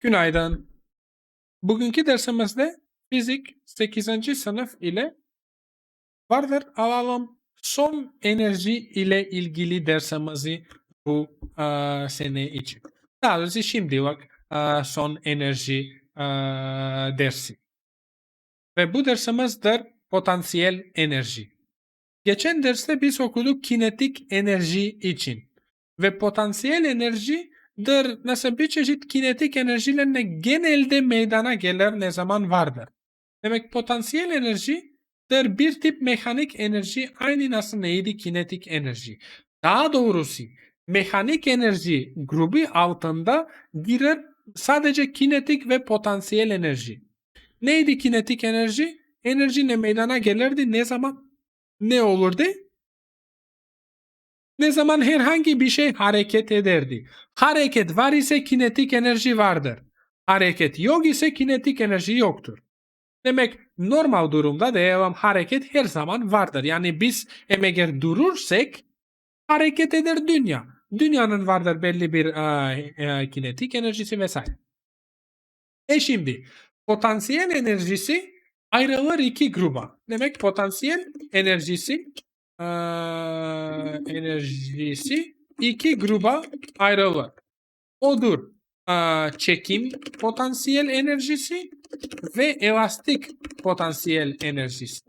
Günaydın. Bugünkü dersimizde fizik 8. sınıf ile vardır alalım son enerji ile ilgili dersimizi bu eee, sene için. Daha doğrusu şimdi bak eee, son enerji eee, dersi. Ve bu dersimizdir potansiyel enerji. Geçen derste biz okuduk kinetik enerji için. Ve potansiyel enerji dır mesela bir çeşit kinetik enerjilerle genelde meydana gelir ne zaman vardır. Demek potansiyel enerji dır bir tip mekanik enerji aynı nasıl neydi kinetik enerji. Daha doğrusu mekanik enerji grubu altında girer sadece kinetik ve potansiyel enerji. Neydi kinetik enerji? Enerji ne meydana gelirdi ne zaman? Ne olurdu? Ne zaman herhangi bir şey hareket ederdi. Hareket var ise kinetik enerji vardır. Hareket yok ise kinetik enerji yoktur. Demek normal durumda devam hareket her zaman vardır. Yani biz eğer durursak hareket eder dünya. Dünyanın vardır belli bir e, e, kinetik enerjisi vesaire. E şimdi potansiyel enerjisi ayrılır iki gruba. Demek potansiyel enerjisi eee, enerjisi iki gruba ayrılır. Odur eee, çekim potansiyel enerjisi ve elastik potansiyel enerjisi.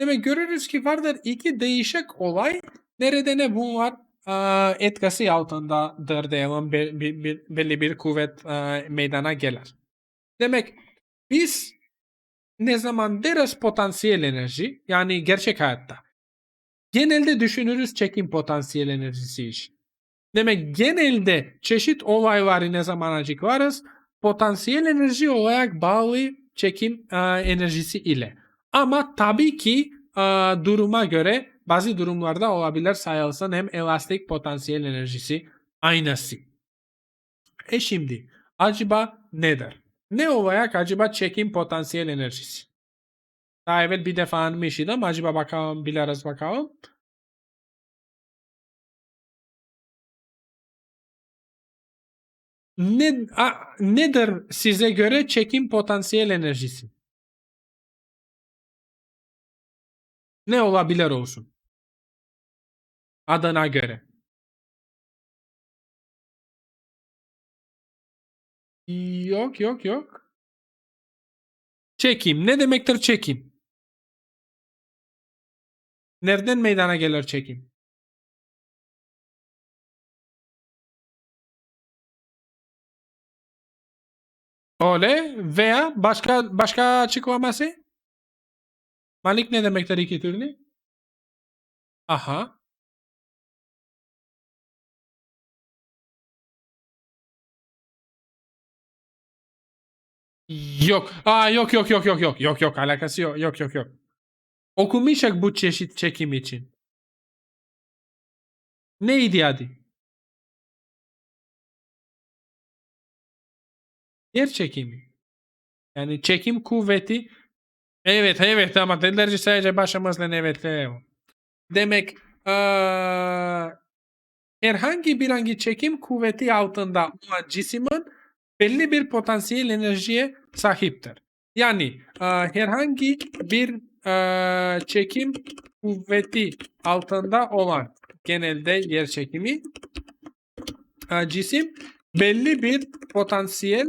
Demek görürüz ki vardır iki değişik olay. Nerede ne bunlar eee, etkisi altındadır diyelim be- be- be- belli bir kuvvet eee, meydana gelir. Demek biz ne zaman deriz potansiyel enerji yani gerçek hayatta genelde düşünürüz çekim potansiyel enerjisi iş. Demek genelde çeşit olayları ne zaman acık varız potansiyel enerji olarak bağlı çekim e, enerjisi ile. Ama tabii ki e, duruma göre bazı durumlarda olabilir sayılsın hem elastik potansiyel enerjisi aynısı. E şimdi acaba nedir? Ne olarak acaba çekim potansiyel enerjisi? Daha evvel bir defa anmıştım. Acaba bakalım biliriz bakalım. Ne, a- nedir size göre çekim potansiyel enerjisi? Ne olabilir olsun? Adına göre. Yok yok yok. Çekim. Ne demektir çekim? Nereden meydana gelir çekim? Öyle veya başka başka açıklaması? Malik ne demektir iki türlü? Aha. Yok. Aa yok yok yok yok yok. Yok yok alakası yok. Yok yok yok. Okumayacak bu çeşit çekim için. Neydi adı? Yer çekimi. Yani çekim kuvveti. Evet evet ama dedilerce sadece başımızla evet. evet. Demek eee, herhangi bir hangi çekim kuvveti altında olan cismin belli bir potansiyel enerjiye sahiptir. Yani eee, herhangi bir eee, çekim kuvveti altında olan genelde yer çekimi eee, cisim belli bir potansiyel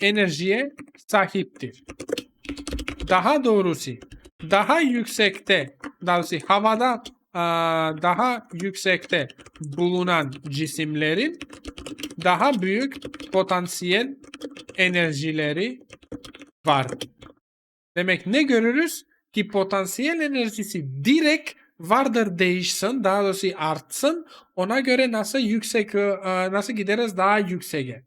enerjiye sahiptir. Daha doğrusu daha yüksekte, daha doğrusu havada eee, daha yüksekte bulunan cisimlerin daha büyük potansiyel enerjileri var. Demek ne görürüz? Ki potansiyel enerjisi direkt vardır değişsin, daha doğrusu artsın. Ona göre nasıl yüksek, e, nasıl gideriz daha yükseğe.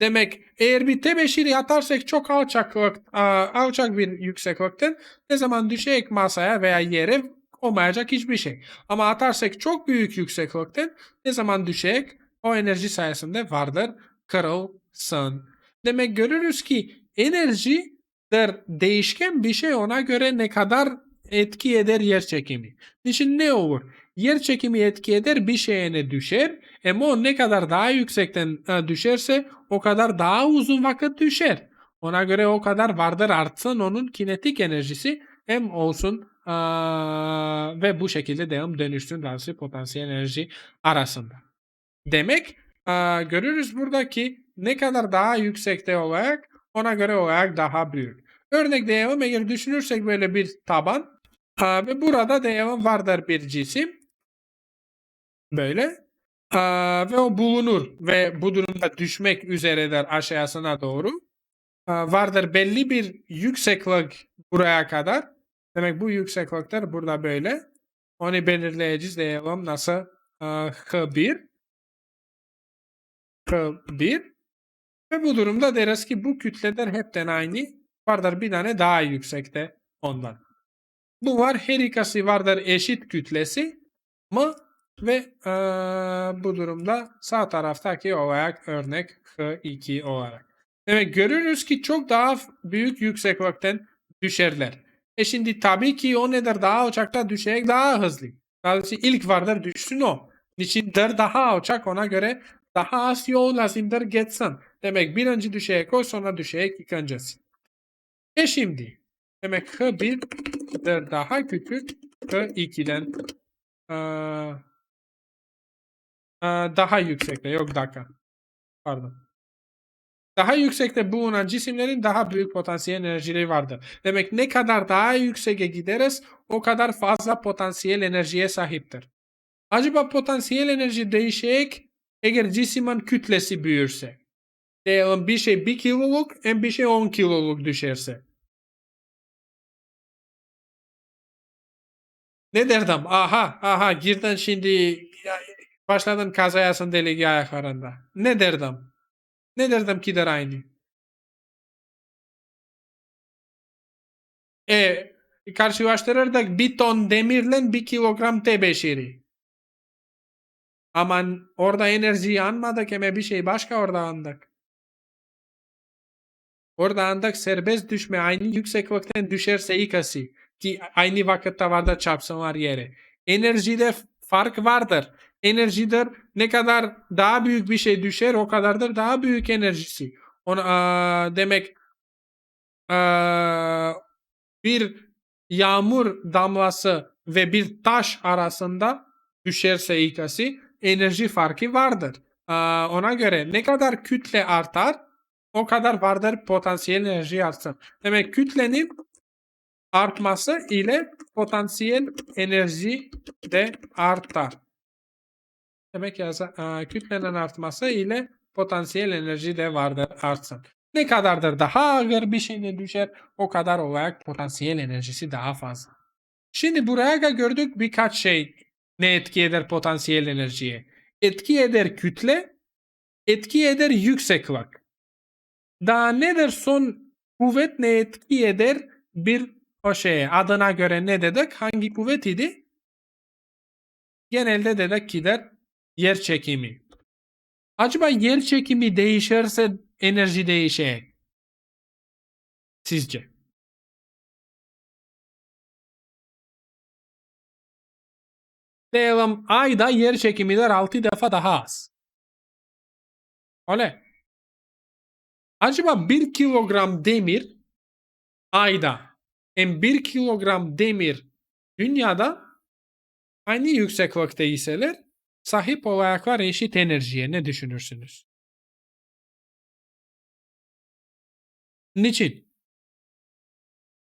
Demek eğer bir tebeşiri atarsak çok alçaklık, e, alçak bir yükseklikten ne zaman düşecek masaya veya yere olmayacak hiçbir şey. Ama atarsak çok büyük yükseklikten ne zaman düşecek o enerji sayesinde vardır kırılsın. Demek görürüz ki enerji der değişken bir şey ona göre ne kadar etki eder yer çekimi. Niçin ne olur? yer çekimi etki eder bir şeye ne düşer. Ama o ne kadar daha yüksekten e, düşerse o kadar daha uzun vakit düşer. Ona göre o kadar vardır artsın onun kinetik enerjisi hem olsun aa, ve bu şekilde devam dönüşsün daha potansiyel enerji arasında. Demek aa, görürüz buradaki ne kadar daha yüksekte olarak ona göre olarak daha büyük. Örnek devam eğer düşünürsek böyle bir taban aa, ve burada devam vardır bir cisim. Böyle. Aa, ve o bulunur ve bu durumda düşmek üzeredir aşağısına doğru. Aa, vardır belli bir yükseklik buraya kadar. Demek bu yükseklikler burada böyle. Onu belirleyeceğiz diyelim nasıl? Aa, H1 H1 ve bu durumda deriz ki bu kütleler hepten aynı. Vardır bir tane daha yüksekte ondan. Bu var her ikisi vardır eşit kütlesi mı ve e, bu durumda sağ taraftaki olarak örnek H2 olarak. Demek görürüz ki çok daha büyük yükseklikten düşerler. E şimdi tabii ki o nedir daha alçakta düşecek daha hızlı. Dolayısıyla ilk vardır düşsün o. Niçindir daha alçak ona göre daha az yol lazımdır geçsin. Demek birinci düşeye koy sonra düşeye ikincisi. E şimdi demek H1'dir daha küçük H2'den ee, daha yüksekte yok dakika. Pardon. Daha yüksekte bulunan cisimlerin daha büyük potansiyel enerjileri vardır. Demek ne kadar daha yükseğe gideriz o kadar fazla potansiyel enerjiye sahiptir. Acaba potansiyel enerji değişecek eğer cismin kütlesi büyürse. Diyelim bir şey 1 kiloluk hem bir şey 10 kiloluk düşerse. Ne derdim? Aha aha girdin şimdi başladın kazayasın deligi ayaklarında. Ne derdim? Ne derdim ki der aynı? E karşılaştırırdık bir ton demirle bir kilogram tebeşiri. Aman orada enerjiyi anmadık ama bir şey başka orada andık. Orada andık serbest düşme aynı yükseklikten düşerse ikisi ki aynı vakitte vardır çarpsınlar yere. Enerjide fark vardır. Enerjidir ne kadar daha büyük bir şey düşer o kadardır daha büyük enerjisi. Ona, aa, demek aa, bir yağmur damlası ve bir taş arasında düşerse ikisi enerji farkı vardır. Aa, ona göre ne kadar kütle artar o kadar vardır potansiyel enerji artsın. Demek kütlenin artması ile potansiyel enerji de artar. Demek ya kütlenin artması ile potansiyel enerji de vardır artsın. Ne kadardır daha ağır bir şeyine düşer o kadar olarak potansiyel enerjisi daha fazla. Şimdi buraya gördük birkaç şey ne etki eder potansiyel enerjiye. Etki eder kütle, etki eder yükseklik. Daha nedir son kuvvet ne etki eder bir o şeye adına göre ne dedik? Hangi kuvvet idi? Genelde dedik ki der yer çekimi. Acaba yer çekimi değişirse enerji değişecek. Sizce? Diyelim ayda yer çekimiler 6 defa daha az. Öyle. Acaba 1 kilogram demir ayda hem 1 kilogram demir dünyada aynı yükseklikte iseler sahip olacaklar eşit enerjiye ne düşünürsünüz? Niçin?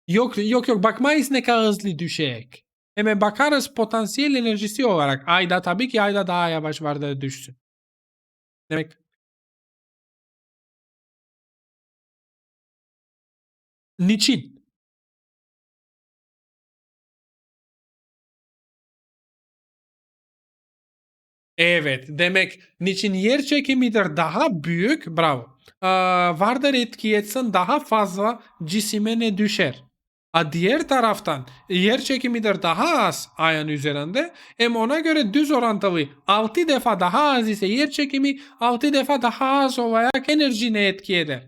Yok yok yok bakmayız ne kadar hızlı düşecek. Hemen bakarız potansiyel enerjisi olarak ayda tabii ki ayda daha yavaş vardı düşsün. Demek Niçin? Evet, demek niçin yer çekimidir daha büyük, bravo. Aa, vardır etki etsin daha fazla cisime ne düşer. A diğer taraftan yer çekimidir daha az ayın üzerinde. Hem ona göre düz orantılı 6 defa daha az ise yer çekimi 6 defa daha az olarak enerjine etki eder.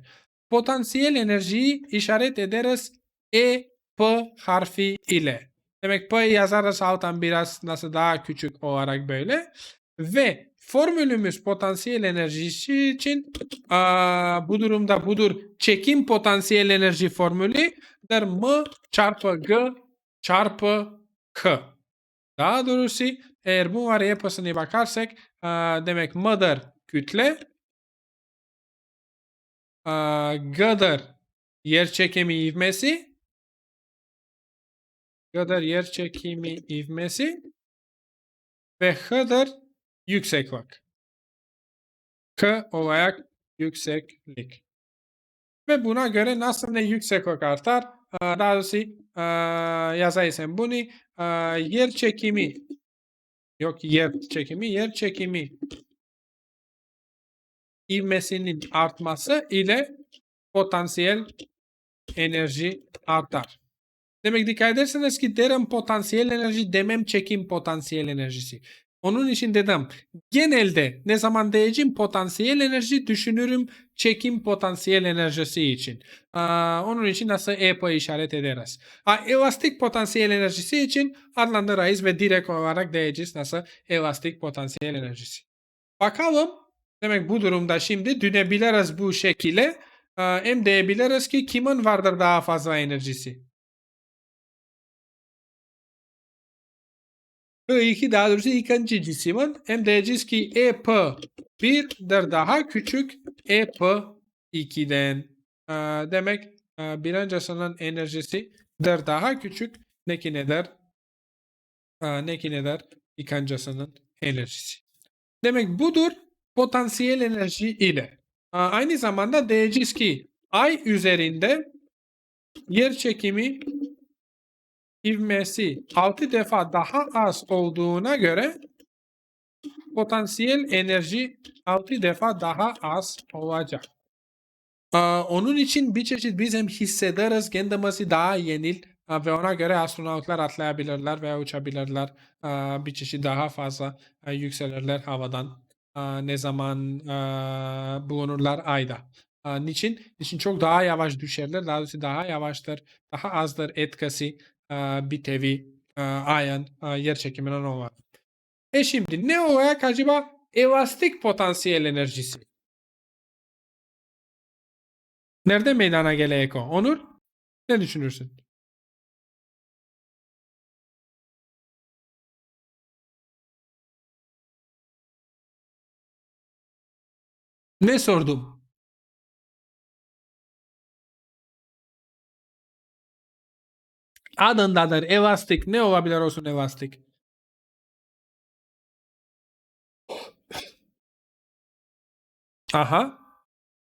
Potansiyel enerjiyi işaret ederiz E, P harfi ile. Demek payı yazarız alttan biraz nasıl daha küçük olarak böyle. Ve formülümüz potansiyel enerjisi için aa, bu durumda budur. Çekim potansiyel enerji formülü der M çarpı G çarpı K. Daha doğrusu eğer bu var yapısına bakarsak aa, demek M'dır kütle aa, G'dır yer çekimi ivmesi G'dır yer çekimi ivmesi ve H'dır yükseklik. K olarak yükseklik. Ve buna göre nasıl ne yükseklik artar? Daha doğrusu yazaysam bunu yer çekimi yok yer çekimi yer çekimi ivmesinin artması ile potansiyel enerji artar. Demek dikkat ederseniz ki derim potansiyel enerji demem çekim potansiyel enerjisi. Onun için dedim genelde ne zaman diyeceğim potansiyel enerji düşünürüm çekim potansiyel enerjisi için. Aa, onun için nasıl EPA işaret ederiz. Ha, elastik potansiyel enerjisi için adlandırırız ve direkt olarak diyeceğiz nasıl elastik potansiyel enerjisi. Bakalım demek bu durumda şimdi dönebiliriz bu şekilde. Aa, hem diyebiliriz ki kimin vardır daha fazla enerjisi. I2 daha doğrusu ikinci cismin hem diyeceğiz ki EP 1'dir daha küçük EP 2'den. Aa, demek aa, birincisinin enerjisi der daha küçük ne ki nedir? Aa, ne ki nedir? İkincisinin enerjisi. Demek budur potansiyel enerji ile. Aynı zamanda diyeceğiz ki ay üzerinde yer çekimi ivmesi 6 defa daha az olduğuna göre potansiyel enerji 6 defa daha az olacak. Onun için bir çeşit biz hem hissederiz kendimizi daha yenil ve ona göre astronotlar atlayabilirler veya uçabilirler. Bir çeşit daha fazla yükselirler havadan. Ne zaman aa, bulunurlar ayda. Niçin? Niçin çok daha yavaş düşerler. Daha doğrusu daha yavaştır. Daha azdır etkisi aa, bir tevi aa, ayın yer çekiminden olan. E şimdi ne olarak acaba elastik potansiyel enerjisi? Nerede meydana gele Eko? Onur? Ne düşünürsün? Ne sordum? Adındadır. Elastik. Ne olabilir olsun elastik? Aha.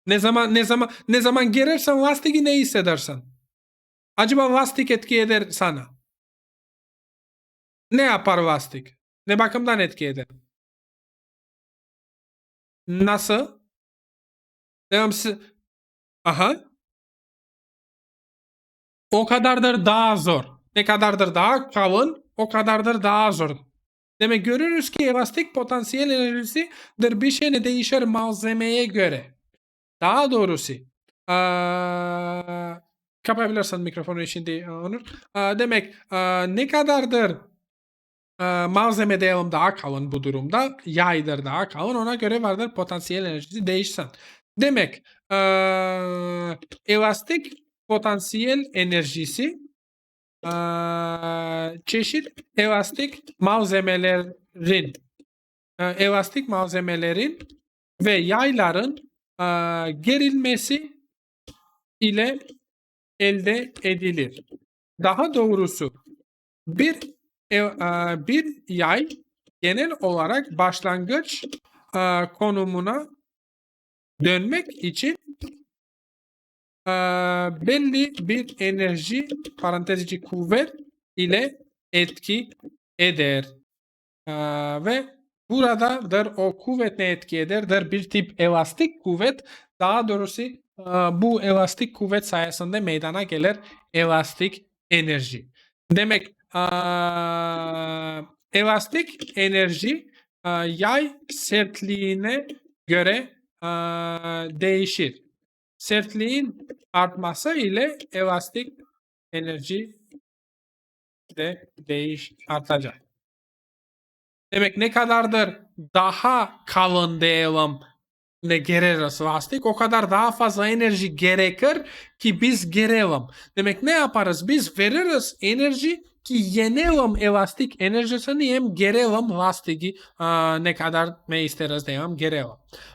Ne zaman ne zaman ne zaman gerersen lastiği ne hissedersin? Acaba lastik etki eder sana? Ne yapar lastik? Ne bakımdan etki eder? Nasıl? Devam si- Aha. O kadardır daha zor. Ne kadardır daha kalın, o kadardır daha zor. Demek görürüz ki elastik potansiyel enerjisidir bir şey değişir malzemeye göre. Daha doğrusu aa, kapayabilirsin mikrofonu şimdi Onur. Aa, demek aa, ne kadardır aa, malzeme diyelim daha kalın bu durumda yaydır daha kalın ona göre vardır potansiyel enerjisi değişsin. Demek aa, elastik potansiyel enerjisi aa, çeşit elastik malzemelerin aa, elastik malzemelerin ve yayların aa, gerilmesi ile elde edilir. Daha doğrusu bir e- bir yay genel olarak başlangıç aa, konumuna dönmek için aa, belli bir enerji parantez içi kuvvet ile etki eder. Aa, ve buradadır o kuvvet ne etki ederdir? Bir tip elastik kuvvet. Daha doğrusu bu elastik kuvvet sayesinde meydana gelir elastik enerji. Demek elastik enerji yay sertliğine göre aa, değişir. Sertliğin artması ile elastik enerji de değiş artacak. Demek ne kadardır daha kalın diyelim ne gereriz lastik o kadar daha fazla enerji gerekir ki biz gerelim. Demek ne yaparız? Biz veririz enerji ki yenelim elastik enerjisini hem gerelim lastiği aa, ne kadar ne isteriz diyelim gerelim.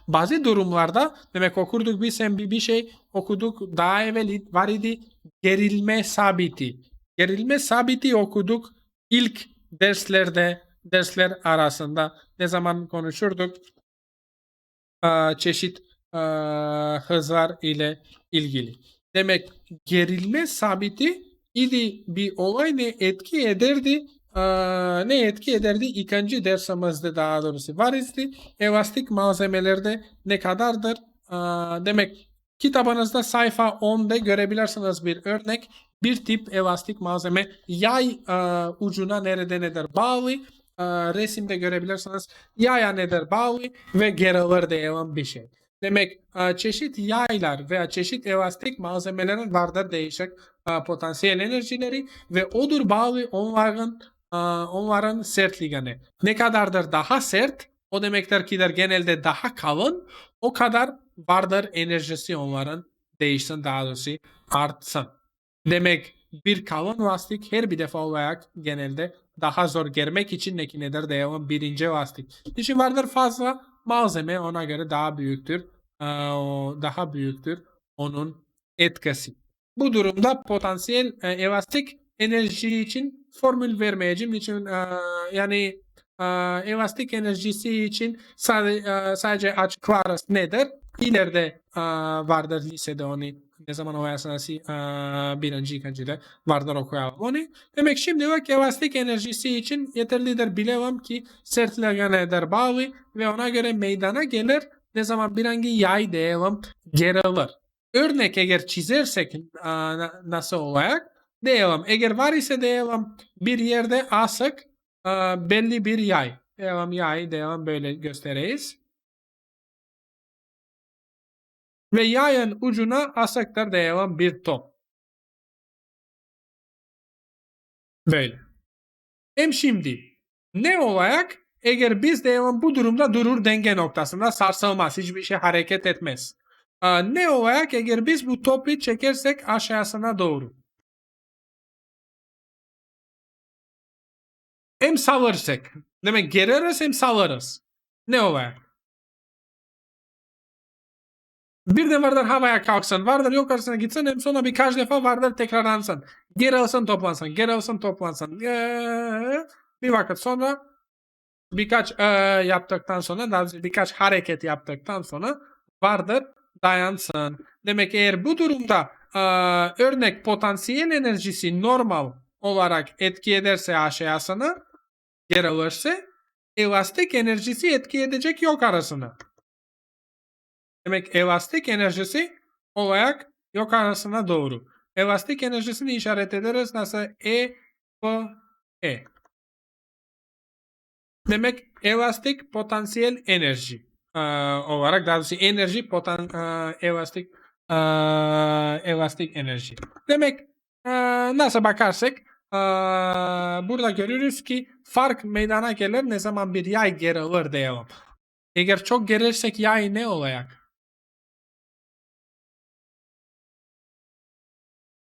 Bazı durumlarda demek okurduk biz hem bir, bir şey okuduk daha evvel var idi gerilme sabiti. Gerilme sabiti okuduk ilk derslerde dersler arasında ne zaman konuşurduk Aa, çeşit aa, hızlar ile ilgili. Demek gerilme sabiti idi bir olay ne etki ederdi? Aa, ne etki ederdi? İkinci dersimizde daha doğrusu var idi malzemelerde ne kadardır? Aa, demek kitabınızda sayfa 10'da görebilirsiniz bir örnek. Bir tip elastik malzeme. Yay aa, ucuna nerede nedir bağlı. Aa, resimde görebilirsiniz. Yaya nedir bağlı ve gerilir diyelim bir şey. Demek e, çeşit yaylar veya çeşit elastik malzemelerin vardır değişik e, potansiyel enerjileri ve odur bağlı onların e, onların sertliğine. Ne kadardır daha sert o demektir ki der genelde daha kalın o kadar vardır enerjisi onların değişsin daha doğrusu artsın. Demek bir kalın lastik her bir defa olarak genelde daha zor germek için ne ki nedir diyelim birinci lastik. İşi vardır fazla malzeme ona göre daha büyüktür. Daha büyüktür onun etkisi. Bu durumda potansiyel elastik enerji için formül vermeyeceğim. için yani elastik enerjisi için sadece, e, sadece açıklarız nedir? İleride e, vardır lisede onu ne zaman oyarsınız e, birinci ikincide vardır okuyalım onu. Demek şimdilik elastik enerjisi için yeterlidir bilemem ki sertliğe nedir bağlı ve ona göre meydana gelir ne zaman bir hangi yay diyelim gerilir. Örnek eğer çizersek nasıl olacak? Diyelim eğer var ise diyelim bir yerde asık belli bir yay. Diyelim yay diyelim böyle gösteririz. Ve yayın ucuna asıktır diyelim bir top. Böyle. Hem şimdi ne olacak? Eğer biz diyelim bu durumda durur denge noktasında sarsılmaz. Hiçbir şey hareket etmez. Ne olacak? Eğer biz bu topu çekersek aşağısına doğru. Hem salırsak. Demek gereriz hem salırız. Ne olacak? Bir de vardır havaya kalksın. Vardır yukarısına gitsin. Hem sonra birkaç defa vardır tekrarlansın. Geri alsın toplansın. Geri alsın toplansın. Ee, bir vakit sonra birkaç ee, yaptıktan sonra daha birkaç hareket yaptıktan sonra vardır dayansın. Demek eğer bu durumda ee, örnek potansiyel enerjisi normal olarak etki ederse aşağısına geri alırsa elastik enerjisi etki edecek yok arasına. Demek elastik enerjisi olarak yok arasına doğru. Elastik enerjisini işaret ederiz nasıl? E, F, E. Demek elastik potansiyel enerji ee, olarak daha doğrusu enerji potan ee, elastik ee, elastik enerji. Demek ee, nasıl bakarsak ee, burada görürüz ki fark meydana gelir ne zaman bir yay gerilir diyelim. Eğer çok gerirsek yay ne olacak?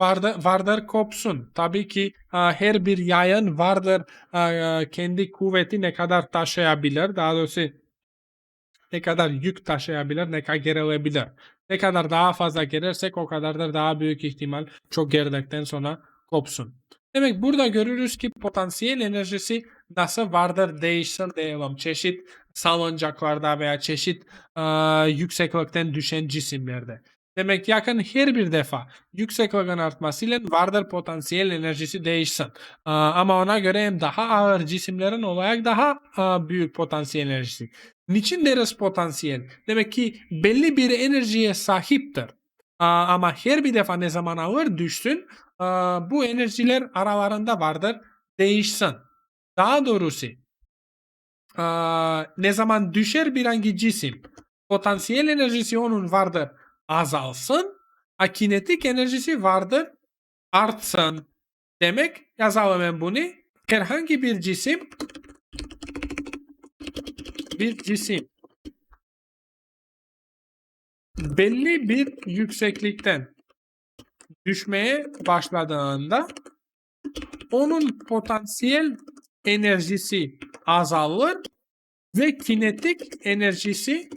Vardır, vardır kopsun. Tabii ki her bir yayın vardır kendi kuvveti ne kadar taşıyabilir. Daha doğrusu ne kadar yük taşıyabilir, ne kadar gerilebilir. Ne kadar daha fazla gerirsek o kadardır daha büyük ihtimal çok geridikten sonra kopsun. Demek burada görürüz ki potansiyel enerjisi nasıl vardır değişsin diyelim. Çeşit salıncaklarda veya çeşit a, yükseklikten düşen cisimlerde. Demek yakın her bir defa yüksekliğin artmasıyla vardır potansiyel enerjisi değişsin. Ama ona göre hem daha ağır cisimlerin olarak daha büyük potansiyel enerjisi. Niçin deriz potansiyel? Demek ki belli bir enerjiye sahiptir. Ama her bir defa ne zaman ağır düşsün bu enerjiler aralarında vardır değişsin. Daha doğrusu ne zaman düşer bir hangi cisim potansiyel enerjisi onun vardır azalsın, a kinetik enerjisi vardır artsın. demek yazalım ben bunu. Herhangi bir cisim bir cisim belli bir yükseklikten düşmeye başladığında onun potansiyel enerjisi azalır ve kinetik enerjisi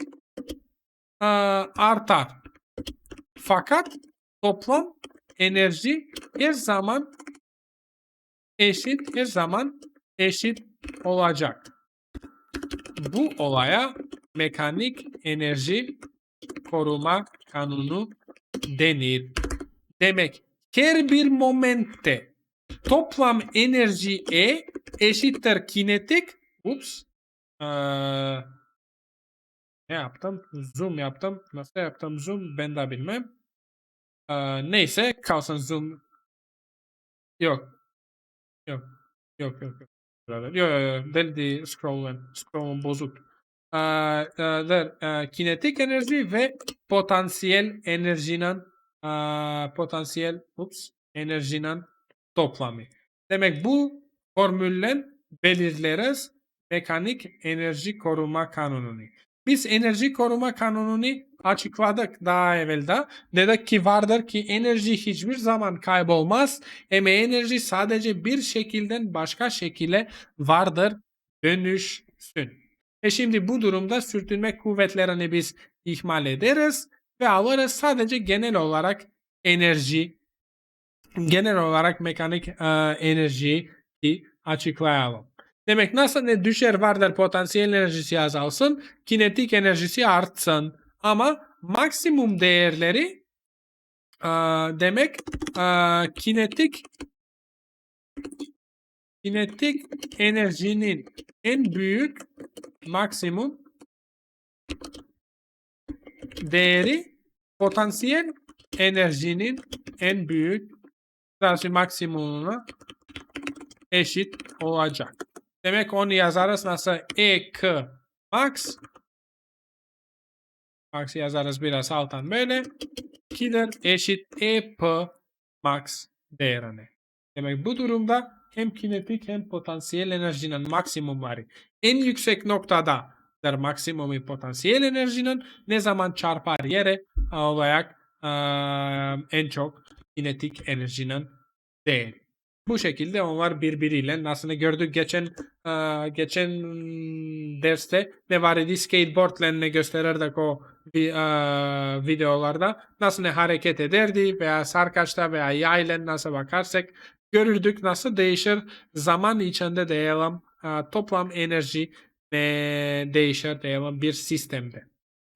eee, artar. Fakat toplam enerji her zaman eşit, her zaman eşit olacak. Bu olaya mekanik enerji koruma kanunu denir. Demek her bir momentte toplam enerji E eşittir kinetik ups eee, ne yaptım? Zoom yaptım. Nasıl yaptım zoom ben de bilmem. Eee, neyse kalsın zoom. Yok. Yok. Yok yok yok. Yok yok. Deldi scroll'un. Scroll'un bozuk. Eee, der, kinetik enerji ve potansiyel enerjinin potansiyel ups, enerjinin toplamı. Demek bu formülle belirleriz mekanik enerji koruma kanununu. Biz enerji koruma kanununu açıkladık daha evvelde. Dedik ki vardır ki enerji hiçbir zaman kaybolmaz. Ama enerji sadece bir şekilden başka şekilde vardır dönüşsün. E şimdi bu durumda sürtünme kuvvetlerini biz ihmal ederiz ve alırız sadece genel olarak enerji genel olarak mekanik e, enerjiyi açıklayalım. Demek nasıl ne düşer vardır potansiyel enerjisi azalsın, kinetik enerjisi artsın. Ama maksimum değerleri e, demek e, kinetik kinetik enerjinin en büyük maksimum değeri potansiyel enerjinin en büyük maksimumuna eşit olacak. Demek onu yazarız nasıl EK max. Max yazarız biraz alttan. Böyle. Kiler eşit EP max değerine. Demek bu durumda hem kinetik hem potansiyel enerjinin maksimumları en yüksek noktada der maksimumu potansiyel enerjinin. Ne zaman çarpar yere? Olarak en çok kinetik enerjinin değeri. Bu şekilde onlar birbiriyle. Nasıl gördük geçen eee, geçen derste ne var idi? Skateboardlarını gösterirdik o eee, videolarda nasıl hareket ederdi veya sarkaçta veya yayla nasıl bakarsak görürdük nasıl değişir. Zaman içinde diyelim toplam enerji ne değişir? Diyelim bir sistemde.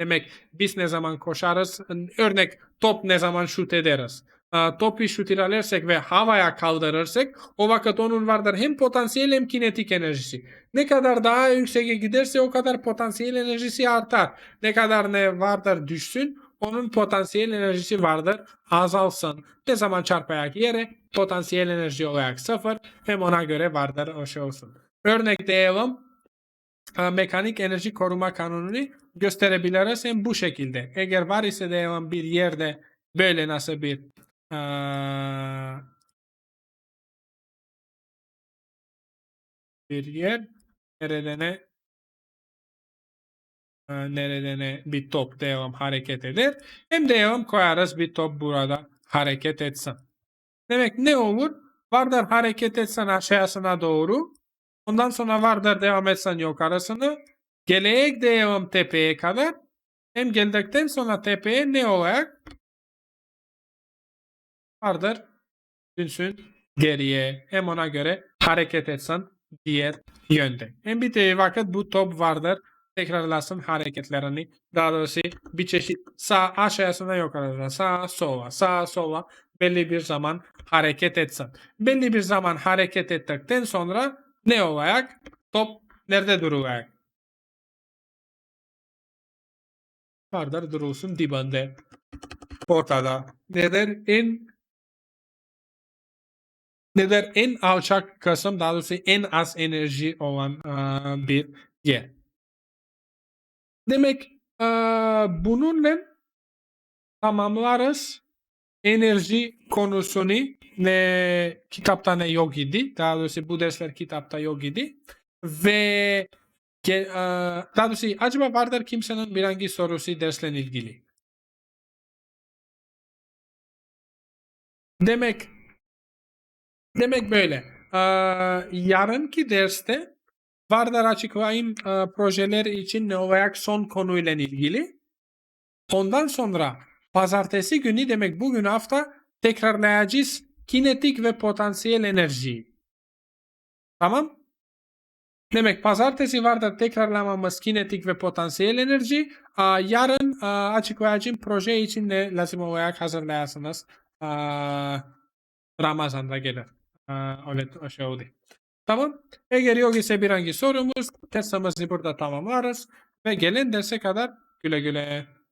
Demek biz ne zaman koşarız? Örnek top ne zaman şut ederiz. Eee, topu şut ilerlersek ve havaya kaldırırsak o vakit onun vardır hem potansiyel hem kinetik enerjisi. Ne kadar daha yükseğe giderse o kadar potansiyel enerjisi artar. Ne kadar ne vardır düşsün onun potansiyel enerjisi vardır azalsın. Ne zaman çarpayak yere potansiyel enerji olarak sıfır hem ona göre vardır o şey olsun. Örnek diyelim e, mekanik enerji koruma kanununu gösterebiliriz hem bu şekilde. Eğer var ise diyelim bir yerde böyle nasıl bir bir yer nerede ne e, nerede ne bir top devam hareket eder. Hem devam koyarız bir top burada hareket etsin. Demek ne olur? Vardır hareket etsen aşağısına doğru. Ondan sonra vardır devam etsen yukarısını. Geleyek devam tepeye kadar. Hem geldikten sonra tepeye ne olacak? Vardır dönsün geriye. Hem ona göre hareket etsen diğer yönde. Hem bir de vakit bu top vardır. Tekrarlasın hareketlerini. Daha doğrusu bir çeşit sağ aşağısına yukarısına sağa sola sağa sola belli bir zaman hareket etsin. Belli bir zaman hareket ettikten sonra ne olacak? Top nerede duracak? Vardır durulsun dibinde. Ortada. Nedir? En nedir? En alçak kısım daha doğrusu en az enerji olan eee, bir yer. Demek eee, bununla tamamlarız enerji konusunu ne kitapta ne yok idi. Daha doğrusu bu dersler kitapta yok idi. Ve ge- e, daha doğrusu acaba vardır kimsenin bir hangi sorusu dersle ilgili. Demek demek böyle. Ee, yarınki derste vardır açıklayayım e, projeler için ne olacak son konuyla ilgili. Ondan sonra pazartesi günü demek bugün hafta tekrarlayacağız kinetik ve potansiyel enerjiyi. Tamam? Demek pazartesi vardır tekrarlamamız kinetik ve potansiyel enerji. Aa, yarın aa, açıklayacağım proje için ne lazım olarak hazırlayasınız. Aa, Ramazan'da gelir. Öyle şey oldu. Tamam. Eğer yok ise bir hangi sorumuz, testimizi burada tamamlarız. Ve gelen derse kadar güle güle.